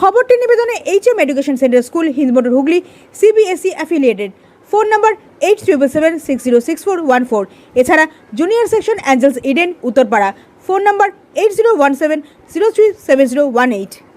খবরটি নিবেদনে H M education centre school Hindmotor Hooghly CBSE affiliated phone number eight triple seven six zero six four one four এছাড়া junior section Angels Eden Uttarpara phone number eight zero one seven zero three seven zero one eight